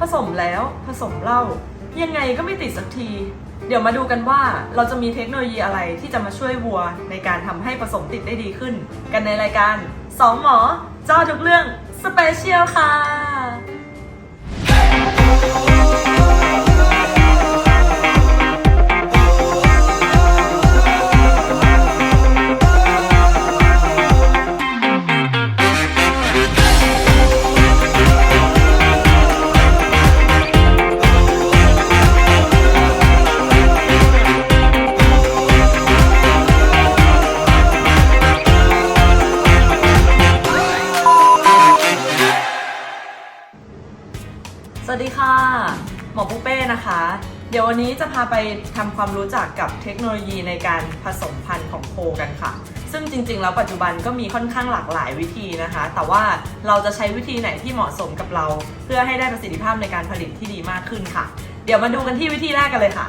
ผสมแล้วผสมเหล้ายังไงก็ไม่ติดสักที เดี๋ยวมาดูกันว่าเราจะมีเทคโนโลยีอะไรที่จะมาช่วยวัว ในการทำให้ผสมติดได้ดีขึ้น กันในรายการสองหมอ เจ้าทุกเรื่องสเปเชียลค่ะ เป้นะเดี๋ยววันนี้จะพาไปทำความรู้จักกับเทคโนโลยีในการผสมพันธุ์ของโคกันค่ะ ซึ่งจริงๆ แล้วปัจจุบันก็มีค่อนข้างหลากหลายวิธีนะคะ แต่ว่าเราจะใช้วิธีไหนที่เหมาะสมกับเรา เพื่อให้ได้ประสิทธิภาพในการผลิตที่ดีมากขึ้นค่ะ เดี๋ยวมาดูกันที่วิธีแรกกันเลยค่ะ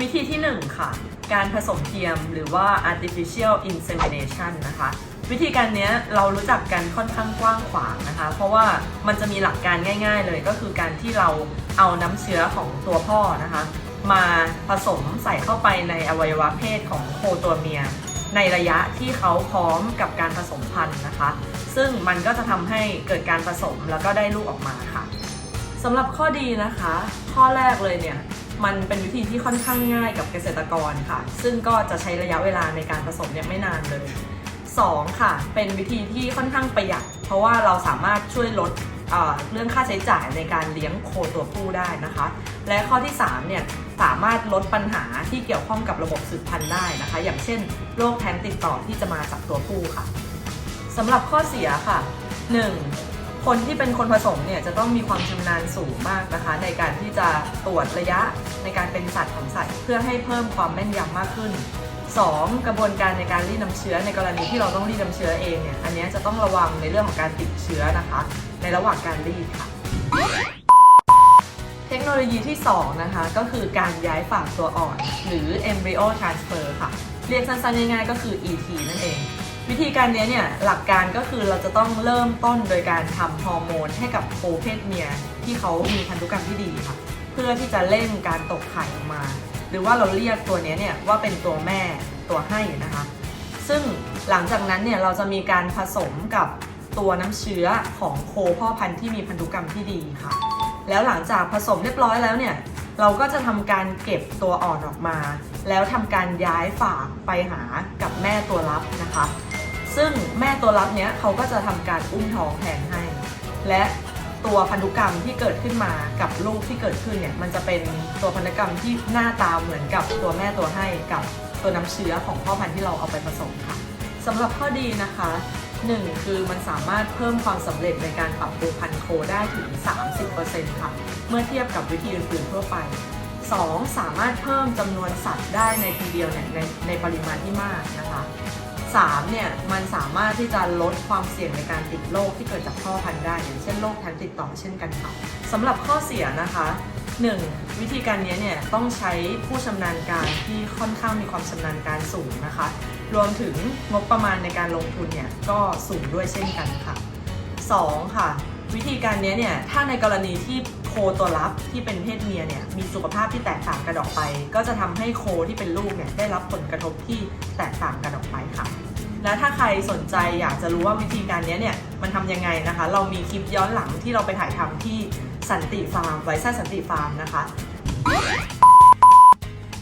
วิธีที่ 1 ค่ะ การผสมเทียมหรือว่า artificial insemination นะคะ วิธีการนี้เรารู้จักกันค่อนข้างกว้างขวางนะคะ เพราะว่ามันจะมีหลักการง่าย ๆ เลยก็คือการที่เราเอาน้ำเชื้อของตัวพ่อนะคะ มาผสมใส่เข้าไปในอวัยวะเพศของโคตัวเมีย ในระยะที่เขาพร้อมกับการผสมพันธุ์นะคะ ซึ่งมันก็จะทำให้เกิดการผสมแล้วก็ได้ลูกออกมาค่ะสำหรับข้อดีนะคะ ข้อแรกเลยเนี่ยมันเป็นวิธีที่ค่อนข้างง่ายกับเกษตรกรค่ะ ซึ่งก็จะใช้ระยะเวลาในการผสมเนี่ยไม่นานเลย 2. ค่ะ เป็นวิธีที่ค่อนข้างประหยัด เพราะว่าเราสามารถช่วยลดเเรื่องค่าใช้จ่ายในการเลี้ยงโคตัวผู้ได้นะคะ และข้อที่3เนี่ยสามารถลดปัญหาที่เกี่ยวข้องกับระบบสืบพันธุ์ได้นะคะ อย่างเช่นโรคแท้งติดต่อที่จะมาจากตัวผู้ค่ะสำหรับข้อเสียค่ะ 1. คนที่เป็นคนผสมเนี่ยจะต้องมีความชำนาญสูงมากนะคะ ในการที่จะตรวจระยะในการเป็นสัตว์ของสัตว์ เพื่อให้เพิ่มความแม่นยำมากขึ้น 2. กระบวนการในการรีดน้ำเชื้อในกรณีที่เราต้องรีดน้ำเชื้อเองเนี่ย อันนี้จะต้องระวังในเรื่องของการติดเชื้อนะคะ ในระหว่างการรีดค่ะ เทคโนโลยีที่ 2 นะคะ ก็คือการย้ายฝากตัวอ่อน หรือ embryo transfer ค่ะ เรียกสั้นๆง่ายๆก็คือ ET นั่นเอง วิธีการนี้เนี่ยหลักการก็คือเราจะต้องเริ่มต้นโดยการทำฮอร์โมนให้กับโคเพศเมียที่เขามีพันธุกรรมที่ดีค่ะ เพื่อที่จะเร่งการตกไข่ออกมา หรือว่าเราเรียกตัวนี้เนี่ยว่าเป็นตัวแม่ตัวให้นะคะ ซึ่งหลังจากนั้นเนี่ยเราจะมีการผสมกับตัวน้ำเชื้อของโคพ่อพันธุ์ที่มีพันธุกรรมที่ดีค่ะ แล้วหลังจากผสมเรียบร้อยแล้วเนี่ยเราก็จะทำการเก็บตัวอ่อนออกมา แล้วทำการย้ายฝากไปหากับแม่ตัวรับนะคะ ซึ่งแม่ตัวรับเนี้ยเขาก็จะทำการอุ้มท้องแทนให้ และ ตัวพันธุกรรมที่เกิดขึ้นมากับลูกที่เกิดขึ้นเนี่ยมันจะเป็นตัวพันธุกรรมที่หน้าตาเหมือนกับตัวแม่ตัวให้กับตัวน้ำเชื้อของพ่อพันธุ์ที่เราเอาไปผสมค่ะสำหรับข้อดีนะคะ 1 คือมันสามารถเพิ่มความสำเร็จในการปรับปรุงพันธุ์โคได้ถึง 30%ค่ะเมื่อเทียบกับวิธีอื่นๆทั่วไป 2. สามารถเพิ่มจำนวนสัตว์ได้ในทีเดียวเนี่ยในในปริมาณที่มากนะคะ 3เนี่ยมันสามารถที่จะลดความเสี่ยงในการติดโรคที่เกิดจากพ่อพันธุ์ได้อย่างเช่นโรคแท้งติดต่อเช่นกันค่ะสำหรับข้อเสียนะคะ 1. วิธีการนี้เนี่ยต้องใช้ผู้ชำนาญการที่ค่อนข้างมีความชำนาญการสูงนะคะ รวมถึงงบประมาณในการลงทุนเนี่ยก็สูงด้วยเช่นกันค่ะ 2. ค่ะ วิธีการนี้เนี่ยถ้าในกรณีที่ โคตัวรับที่เป็นเพศเมียเนี่ยมีสุขภาพที่แตกต่างกันออกไป ก็จะทำให้โคที่เป็นลูกเนี่ยได้รับผลกระทบที่แตกต่างกันออกไปค่ะ และถ้าใครสนใจอยากจะรู้ว่าวิธีการนี้เนี่ยมันทำยังไงนะคะ เรามีคลิปย้อนหลังที่เราไปถ่ายทำที่สันติฟาร์มไวซ่าสันติฟาร์มนะคะ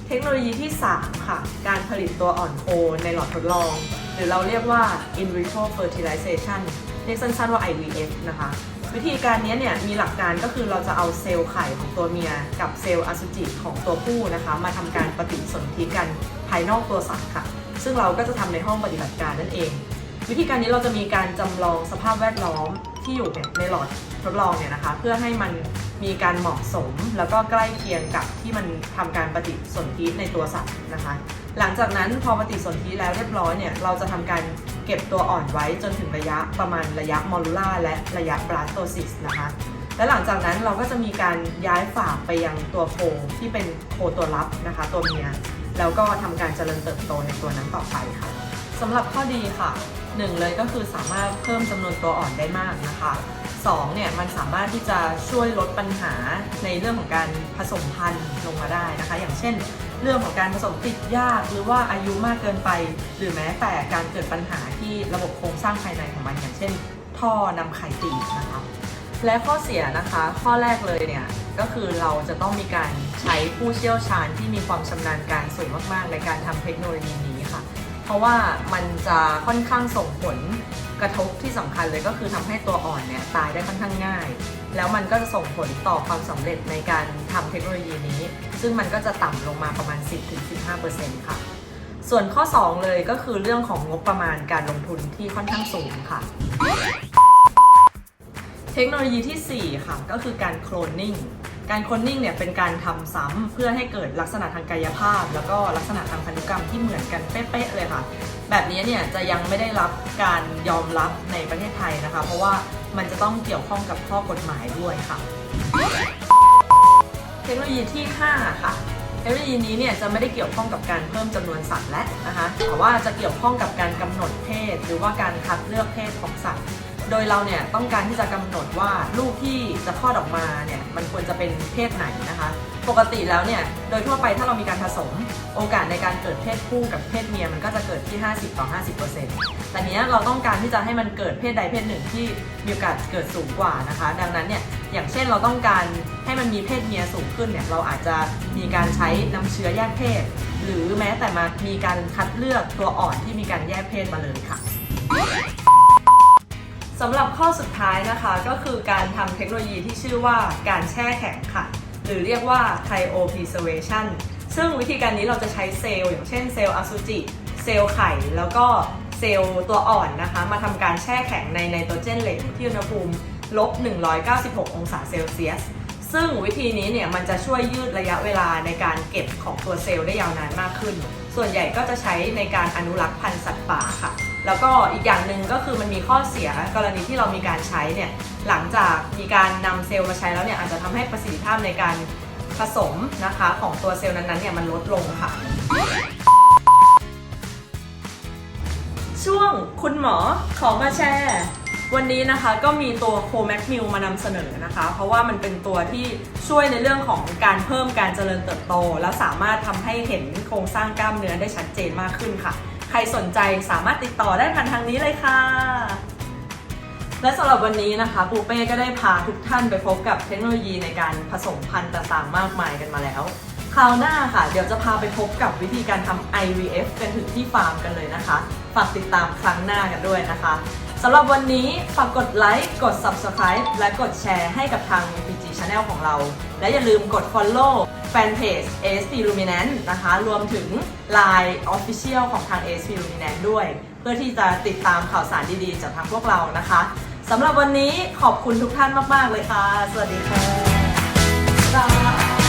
เทคโนโลยีที่ 3 ค่ะ การผลิตตัวอ่อนโคในหลอดทดลอง หรือเราเรียกว่า in vitro fertilization เรียกสั้นๆว่า IVF นะคะ วิธีการนี้เนี่ยมีหลักการก็คือเราจะเอาเซลล์ไข่ของตัวเมีย กับเซลล์อสุจิของตัวผู้นะคะ มาทำการปฏิสนธิกันภายนอกตัวสัตว์ค่ะ ซึ่งเราก็จะทำในห้องปฏิบัติการนั่นเอง วิธีการนี้เราจะมีการจำลองสภาพแวดล้อมที่อยู่ในหลอดทดลองเนี่ยนะคะ เพื่อให้มันมีการเหมาะสมแล้วก็ใกล้เคียงกับที่มันทำการปฏิสนธิในตัวสัตว์นะคะ หลังจากนั้นพอปฏิสนธิแล้วเรียบร้อยเนี่ยเราจะทำการ เก็บตัวอ่อนไว้จนถึงระยะประมาณระยะมอลูล่าและระยะบลาสโตซิสนะคะ และหลังจากนั้นเราก็จะมีการย้ายฝากไปยังตัวโคที่เป็นโคตัวรับนะคะ ตัวเมีย แล้วก็ทำการเจริญเติบโตในตัวนั้นต่อไปค่ะสำหรับข้อดีค่ะหนึ่งเลยก็คือสามารถเพิ่มจำนวนตัวอ่อนได้มากนะคะ สองเนี่ยมันสามารถที่จะช่วยลดปัญหาในเรื่องของการผสมพันธุ์ลงมาได้นะคะ อย่างเช่น เรื่องของการผสมติดยากหรือว่าอายุมากเกินไป หรือแม้แต่การเกิดปัญหาที่ระบบโครงสร้างภายในของมัน อย่างเช่น ท่อนำไข่ตีนะคะและข้อเสียนะคะ ข้อแรกเลยเนี่ยก็คือเราจะต้องมีการใช้ผู้เชี่ยวชาญที่มีความชำนาญการสูงมาก ๆ ในการทำเทคโนโลยีนี้ค่ะ เพราะว่ามันจะค่อนข้างส่งผล กระทบที่สำคัญเลยก็คือทำให้ตัวอ่อนเนี่ยตายได้ค่อนข้างง่าย แล้วมันก็จะส่งผลต่อความสำเร็จในการทำเทคโนโลยีนี้ ซึ่งมันก็จะต่ำลงมาประมาณ 10-15%ค่ะ ส่วนข้อ 2 เลยก็คือเรื่องของงบประมาณการลงทุนที่ค่อนข้างสูงค่ะ เทคโนโลยีทีสี่4 ค่ะ ก็คือการโคลนนิ่ง การคนนิ่งเนี่ยเป็นการทำซ้ำเพื่อให้เกิดลักษณะทางกายภาพ แล้วก็ลักษณะทางพันธุกรรมที่เหมือนกันเป๊ะๆเลยค่ะ แบบนี้เนี่ยจะยังไม่ได้รับการยอมรับในประเทศไทยนะคะ เพราะว่ามันจะต้องเกี่ยวข้องกับข้อกฎหมายด้วยค่ะเทคโนโลยีที่ 5 ค่ะเทคโนโลยีนี้เนี่ยจะไม่ได้เกี่ยวข้องกับการเพิ่มจำนวนสัตว์และนะคะแต่ว่าจะเกี่ยวข้องกับการกำหนดเพศ หรือว่าการคัดเลือกเพศของสัตว์ โดยเราเนี่ยต้องการที่จะกำหนดว่าลูกที่จะคลอดออกมาเนี่ยมันควรจะเป็นเพศไหนนะคะ ปกติแล้วเนี่ยโดยทั่วไปถ้าเรามีการผสมโอกาสในการเกิดเพศผู้กับเพศเมียมันก็จะเกิดที่ 50 ต่อ 50%แต่เนี้ยเราต้องการที่จะให้มันเกิดเพศใดเพศหนึ่งที่มีโอกาสเกิดสูงกว่านะคะ ดังนั้นเนี่ยอย่างเช่นเราต้องการให้มันมีเพศเมียสูงขึ้นเนี่ยเราอาจจะมีการใช้น้ำเชื้อแยกเพศ หรือแม้แต่มามีการคัดเลือกตัวอ่อนที่มีการแยกเพศมาเลยค่ะ สำหรับข้อสุดท้ายนะคะก็คือการทำเทคโนโลยีที่ชื่อว่าการแช่แข็งค่ะ หรือเรียกว่า cryopreservation ซึ่งวิธีการนี้เราจะใช้เซลล์อย่างเช่นเซลล์อสุจิ เซลล์ไข่ แล้วก็เซลล์ตัวอ่อนนะคะ มาทำการแช่แข็งในไนโตรเจนเหลวที่อุณหภูมิลบ 196 องศาเซลเซียส ซึ่งวิธีนี้เนี่ยมันจะช่วยยืดระยะเวลาในการเก็บของตัวเซลล์ได้ยาวนานมากขึ้น ส่วนใหญ่ก็จะใช้ในการอนุรักษ์พันธุ์สัตว์ป่าค่ะ แล้วก็อีกอย่างหนึ่งก็คือมันมีข้อเสียกรณีที่เรามีการใช้เนี่ยหลังจากมีการนำเซลล์มาใช้แล้วเนี่ยอาจจะทำให้ประสิทธิภาพในการผสมนะคะของตัวเซลล์นั้นๆเนี่ยมันลดลงค่ะ ช่วงคุณหมอขอมาแชร์ วันนี้นะคะก็มีตัวโคแมกมิลมานำเสนอนะคะ เพราะว่ามันเป็นตัวที่ช่วยในเรื่องของการเพิ่มการเจริญเติบโต แล้วสามารถทำให้เห็นโครงสร้างกล้ามเนื้อได้ชัดเจนมากขึ้นค่ะ ใครสนใจสามารถติดต่อได้ผ่านทางนี้เลยค่ะ และสำหรับวันนี้นะคะปูเป้ก็ได้พาทุกท่านไปพบกับเทคโนโลยีในการผสมพันธุ์ต่างๆมากมายกันมาแล้วคราวหน้าค่ะ เดี๋ยวจะพาไปพบกับวิธีการทำ IVF กันถึงที่ฟาร์มกันเลยนะคะ ฝากติดตามครั้งหน้ากันด้วยนะคะสำหรับวันนี้ฝากกดไลค์กด Subscribe และกดแชร์ให้กับทาง UPG Channel ของเรา และอย่าลืมกด Follow แฟนเพจ ASP Luminant นะคะ รวมถึง Line Official ของทาง ASP Luminant ด้วย เพื่อที่จะติดตามข่าวสารดีๆ จากทางพวกเรานะคะสำหรับวันนี้ขอบคุณทุกท่านมาก ๆ เลยค่ะ สวัสดีค่ะ